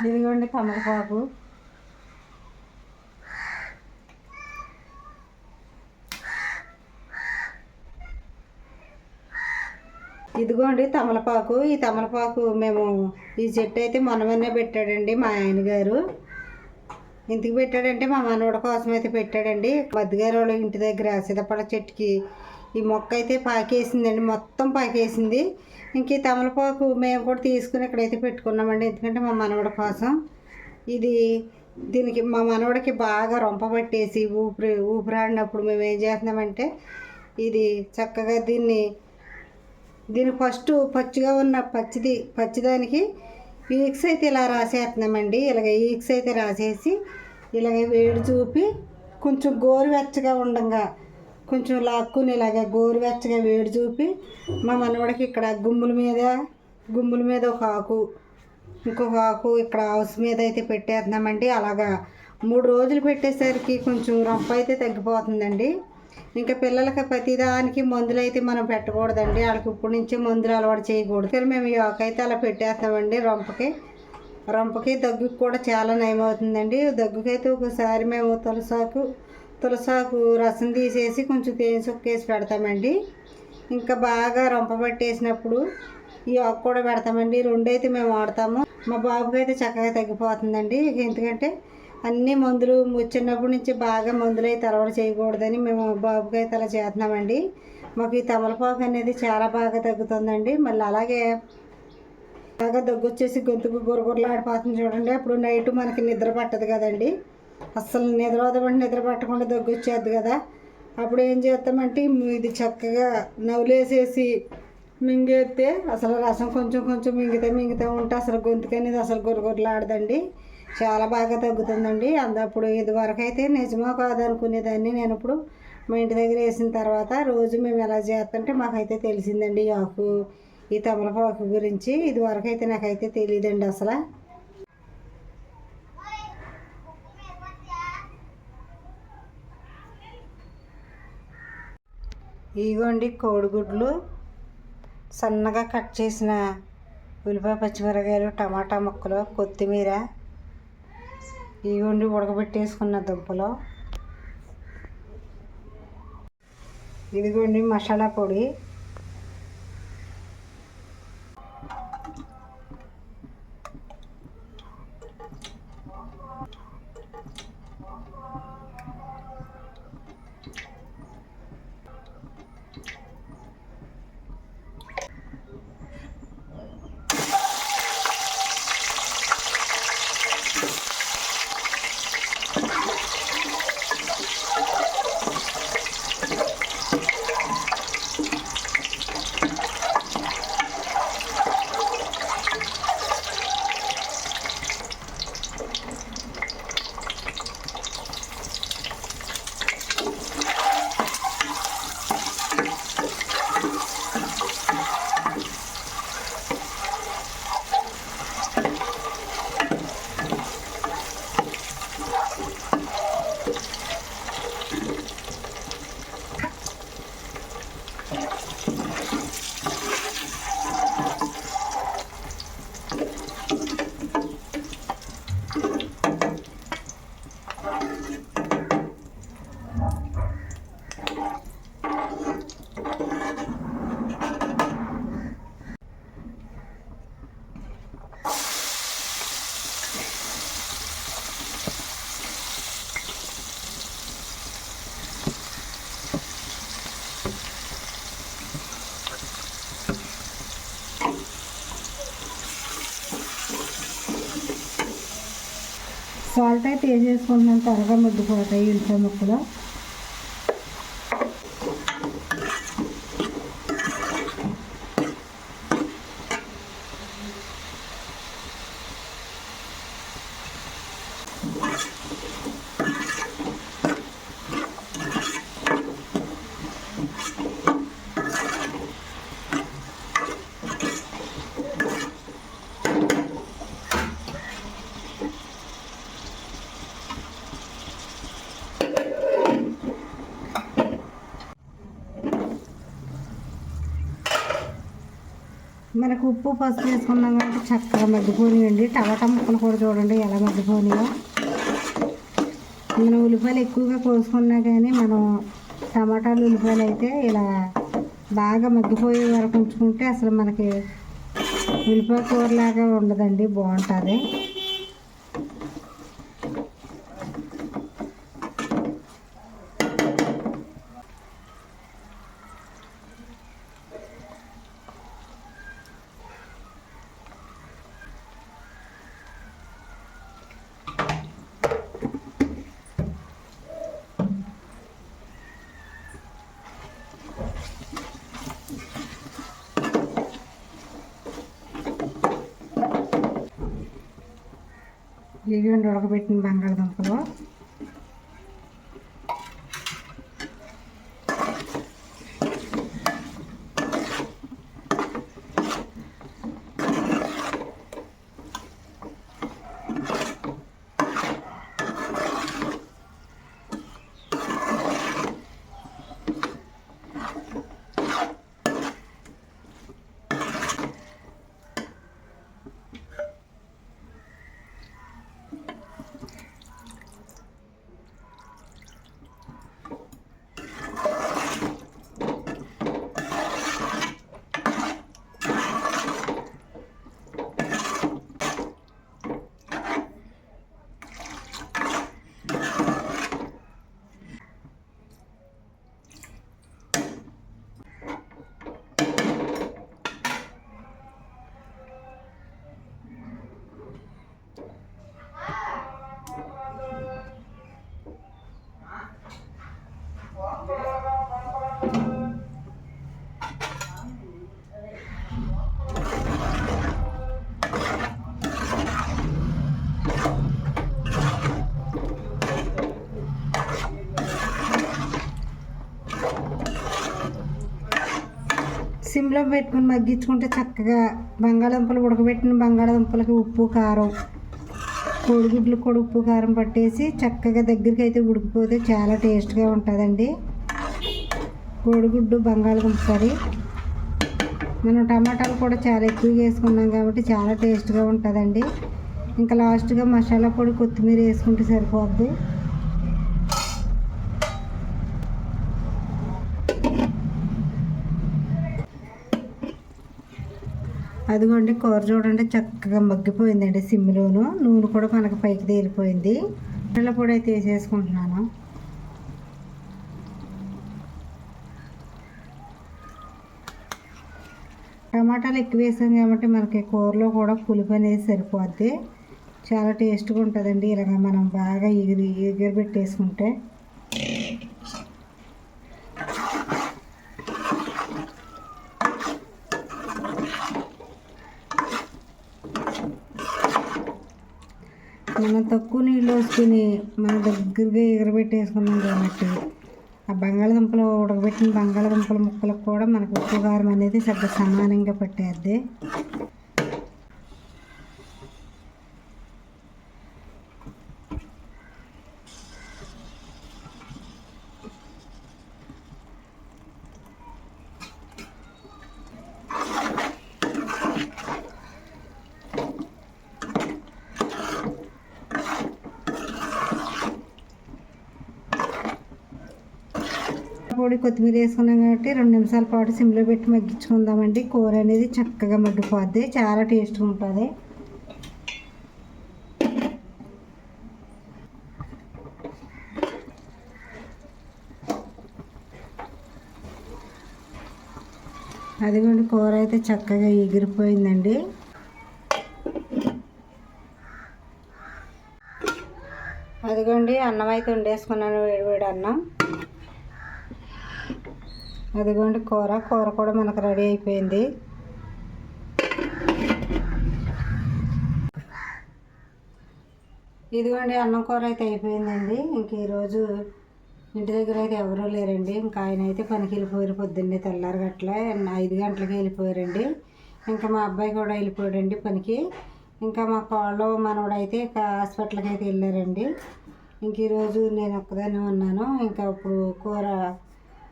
ఇదిగోండి తమలపాకు ఇదిగోండి తమలపాకు. ఈ తమలపాకు మేము ఈ చెట్టు అయితే మొన్నమనే పెట్టాడండి మా ఆయన గారు. ఇంటికి పెట్టాడంటే మా మనవడి కోసం అయితే పెట్టాడండి. మధ్యగారు వాళ్ళ ఇంటి దగ్గర సీతపడ చెట్టుకి ఈ మొక్క అయితే పాకేసిందండి. మొత్తం పాకేసింది. ఇంక ఈ తమలపాకు మేము కూడా తీసుకుని ఇక్కడైతే పెట్టుకున్నామండి. ఎందుకంటే మా మనవడి కోసం. ఇది దీనికి మా మనవడికి బాగా రొంప పట్టేసి ఊపిరి ఊపిరాడినప్పుడు మేము ఏం చేస్తున్నామంటే ఇది చక్కగా దీన్ని దీని ఫస్ట్ పచ్చిగా ఉన్న పచ్చిది పచ్చిదానికి ఈక్స్ అయితే ఇలా రాసేస్తున్నామండి. ఇలాగ ఈక్స్ అయితే రాసేసి ఇలాగ వేడి చూపి కొంచెం గోరువెచ్చగా ఉండంగా కొంచెం లాక్కుని ఇలాగ గోరువెచ్చగా వేడి చూపి మా మనవడికి ఇక్కడ గుమ్ముల మీద గుమ్ముల మీద ఒక ఆకు ఇంకొక ఆకు ఇక్కడ హౌస్ మీద అయితే పెట్టేస్తున్నామండి. అలాగా మూడు రోజులు పెట్టేసరికి కొంచెం రొంప అయితే తగ్గిపోతుందండి. ఇంకా పిల్లలకి ప్రతిదానికి మందులు అయితే మనం పెట్టకూడదండి. వాళ్ళకి ఇప్పటి నుంచే మందులు అలవాటు చేయకూడదు. కానీ మేము ఈ అయితే అలా పెట్టేస్తామండి రొంపకి. రొంపకి దగ్గుకి కూడా చాలా నయమవుతుందండి. దగ్గుకైతే ఒకసారి మేము తులసాకు తులసాకు రసం తీసేసి కొంచెం తేనె సొక్కేసి పెడతామండి. ఇంకా బాగా రొంప పట్టేసినప్పుడు ఈ ఆకు కూడా పెడతామండి. రెండైతే మేము వాడతాము. మా బాబుకి అయితే చక్కగా తగ్గిపోతుందండి. ఎందుకంటే అన్ని మందులు చిన్నప్పటి నుంచి బాగా మందులు అయితే అలవాటు చేయకూడదని మేము బాబుకి అయితే అలా చేస్తున్నామండి. మాకు ఈ తమలపాకు అనేది చాలా బాగా తగ్గుతుందండి. మళ్ళీ అలాగే బాగా దగ్గు వచ్చేసి గొంతుకు గురగురలాడిపోతుంది చూడండి. అప్పుడు నైట్ మనకి నిద్ర పట్టదు కదండి. అస్సలు నిద్ర వదలంటే నిద్ర పట్టకుండా దగ్గు వచ్చేది కదా. అప్పుడు ఏం చేస్తామంటే ఇది చక్కగా నవ్వులేసేసి మింగేస్తే అసలు రసం కొంచెం కొంచెం మింగితే మింగితే ఉంటే అసలు గొంతుకు అనేది అసలు గురగురలాడదండి. చాలా బాగా తగ్గుతుందండి. అందప్పుడు ఇదివరకు అయితే నిజమో కాదనుకునేదాన్ని నేను ఇప్పుడు మా ఇంటి దగ్గర వేసిన తర్వాత రోజు మేము ఎలా చేస్తుంటే మాకైతే తెలిసిందండి ఈ ఆకు ఈ తమలపాకు గురించి. ఇదివరకు అయితే నాకైతే తెలియదండి అసలు. ఇగోండి కోడిగుడ్లు. సన్నగా కట్ చేసిన ఉల్లిపాయ పచ్చిమిరకాయలు టమాటా ముక్కలు కొత్తిమీర. ఇగోండి ఉడకబెట్టేసుకున్న దుంపలు ఇదిగోండి మసాలా పొడి. సాల్ట్ అయితే వేసేసుకుంటున్నాం త్వరగా ముద్దుపోతాయి ఉల్లిపాయ ముక్కలు. మనకు ఉప్పు పసుపు వేసుకున్నాం కాబట్టి చక్కగా మగ్గిపోయినాయండి టమాటా ముక్కలు కూడా చూడండి ఎలా మగ్గిపోయినాయో మనం ఉల్లిపాయలు ఎక్కువగా కోసుకున్నా కానీ మనం టమాటాలు ఉల్లిపాయలు అయితే ఇలా బాగా మగ్గిపోయే వరకు ఉంచుకుంటే అసలు మనకి ఉల్లిపాయ కూరలాగా ఉండదండి బాగుంటుంది. ఇవ్వండి ఉడకబెట్టిన బంగాళదుంపలు సిమ్లో పెట్టుకుని మగ్గించుకుంటే చక్కగా బంగాళదుంపలు ఉడకబెట్టిన బంగాళదుంపలకి ఉప్పు కారం కోడిగుడ్లు కూడా ఉప్పు కారం పట్టేసి చక్కగా దగ్గరికి అయితే ఉడికిపోతే చాలా టేస్ట్గా ఉంటుందండి. కోడిగుడ్డు బంగాళదుంప కర్రీ. మనం టమాటాలు కూడా చాలా ఎక్కువగా వేసుకున్నాం కాబట్టి చాలా టేస్ట్గా ఉంటుందండి. ఇంకా లాస్ట్గా మసాలా పొడి కొత్తిమీర వేసుకుంటే సరిపోద్ది. అదిగోండి కూర చూడండి చక్కగా మగ్గిపోయిందండి సిమ్లోను. నూనె కూడా మనకు పైకి తేలిపోయింది. పిల్ల పొడి అయితే వేసేసుకుంటున్నాను. టమాటాలు ఎక్కువ వేసాం కాబట్టి మనకి కూరలో కూడా పులుపు అనేది సరిపోద్ది. చాలా టేస్ట్గా ఉంటుందండి. ఇలాగ మనం బాగా ఎగిరి ఎగిరి పెట్టేసుకుంటే మనం తక్కువ నీళ్ళు వేసుకుని మన దగ్గరగా ఎగరబెట్టేసుకున్నాం కాబట్టి ఆ బంగాళదుంపలు ఉడకబెట్టిన బంగాళదుంపల ముక్కలకు కూడా మనకు ఉప్పు కారం అనేది సరిగ్గా సమానంగా పట్టేద్ది. పొడి కొత్తిమీర వేసుకున్నాం కాబట్టి రెండు నిమిషాల పాటు సిమ్లో పెట్టి మగ్గించుకుందామండి. కూర అనేది చక్కగా మగ్గిపోద్ది. చాలా టేస్ట్గా ఉంటుంది. అదిగోండి కూర అయితే చక్కగా ఎగిరిపోయిందండి. అదిగోండి అన్నం అయితే వండేసుకున్నాను వేడివేడి అన్నం. అదిగోండి కూర. కూర కూడా మనకు రెడీ అయిపోయింది. ఇదిగోండి అన్నం కూర అయితే అయిపోయిందండి. ఇంక ఈరోజు ఇంటి దగ్గర అయితే ఎవరూ లేరండి. ఇంకా ఆయన అయితే పనికి వెళ్ళిపోయారు పొద్దున్నే తెల్లారి గట్ల. ఐదు గంటలకి వెళ్ళిపోయారండి. ఇంకా మా అబ్బాయి కూడా వెళ్ళిపోయాడండి పనికి. ఇంకా మా కోళ్ళు మనవడు అయితే ఇక హాస్పిటల్కి అయితే వెళ్ళారండి. ఇంక ఈరోజు నేను ఒక్కదాన్ని ఉన్నాను. ఇంకా ఇప్పుడు కూర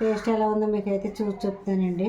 టేస్ట్ ఎలా ఉందో మీకైతే చూసి చెప్తానండి.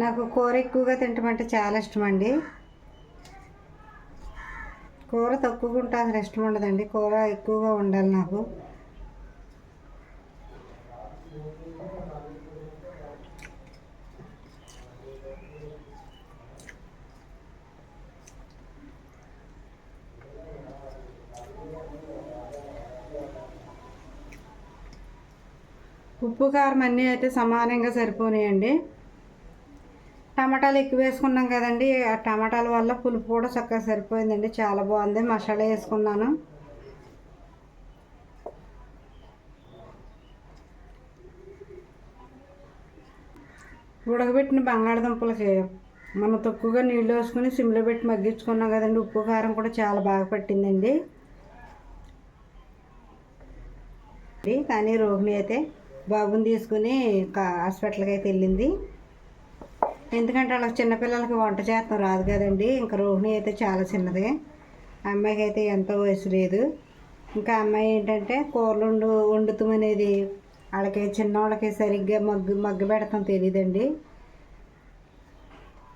నాకు కూర ఎక్కువగా తింటమంటే చాలా ఇష్టం అండి కూర తక్కువగా ఉంటే అసలు ఇష్టం ఉండదండి. కూర ఎక్కువగా ఉండాలి నాకు. ఉప్పు కారం అన్నీ అయితే సమానంగా సరిపోనాయండి. టమాటాలు ఎక్కువ వేసుకున్నాం కదండి. ఆ టమాటాల వల్ల పులుపు కూడా చక్కగా సరిపోయిందండి. చాలా బాగుంది. మసాలా వేసుకున్నాను. ఉడకబెట్టిన బంగాళదుంపలకి మనం తక్కువగా నీళ్ళు వేసుకుని సిమ్లో పెట్టి మగ్గించుకున్నాం కదండి. ఉప్పు కారం కూడా చాలా బాగా పట్టిందండి. కానీ రోహిణి అయితే బాబుని తీసుకుని కా- హాస్పిటల్కి అయితే వెళ్ళింది. ఎందుకంటే వాళ్ళకి చిన్నపిల్లలకి వంట చేస్తాం రాదు కదండి. ఇంకా రోహిణి అయితే చాలా చిన్నది. ఆ అమ్మాయికి అయితే ఎంతో వయసు లేదు. ఇంకా అమ్మాయి ఏంటంటే కూరలు వండు వండుతాం అనేది వాళ్ళకి చిన్నవాళ్ళకి సరిగ్గా మగ్గు మగ్గు పెడతాం తెలియదండి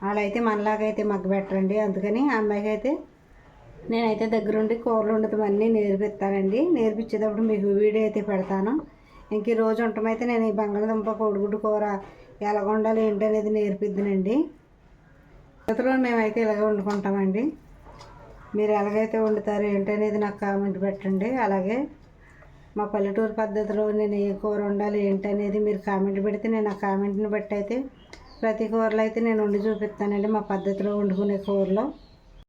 వాళ్ళైతే మనలాగైతే మగ్గు పెట్టరండి. అందుకని ఆ అమ్మాయికి అయితే నేనైతే దగ్గరుండి కూరలు వండుతాం అన్నీ నేర్పిస్తానండి. నేర్పించేటప్పుడు మీకు వీడియో అయితే పెడతాను. ఇంక ఈ రోజు వంటమైతే నేను ఈ బంగాళదుంప కోడిగుడ్డు కూర ఎలా వండాలి ఏంటనేది నేర్పిద్దునండి. పద్ధతిలో మేమైతే ఇలాగ వండుకుంటామండి. మీరు ఎలాగైతే వండుతారు ఏంటనేది నాకు కామెంట్ పెట్టండి. అలాగే మా పల్లెటూరు పద్ధతిలో నేను ఏ కూర వండాలి ఏంటనేది మీరు కామెంట్ పెడితే నేను ఆ కామెంట్ని బట్టి అయితే ప్రతి కూరలో అయితే నేను వండి చూపిస్తానండి మా పద్ధతిలో వండుకునే కూరలో.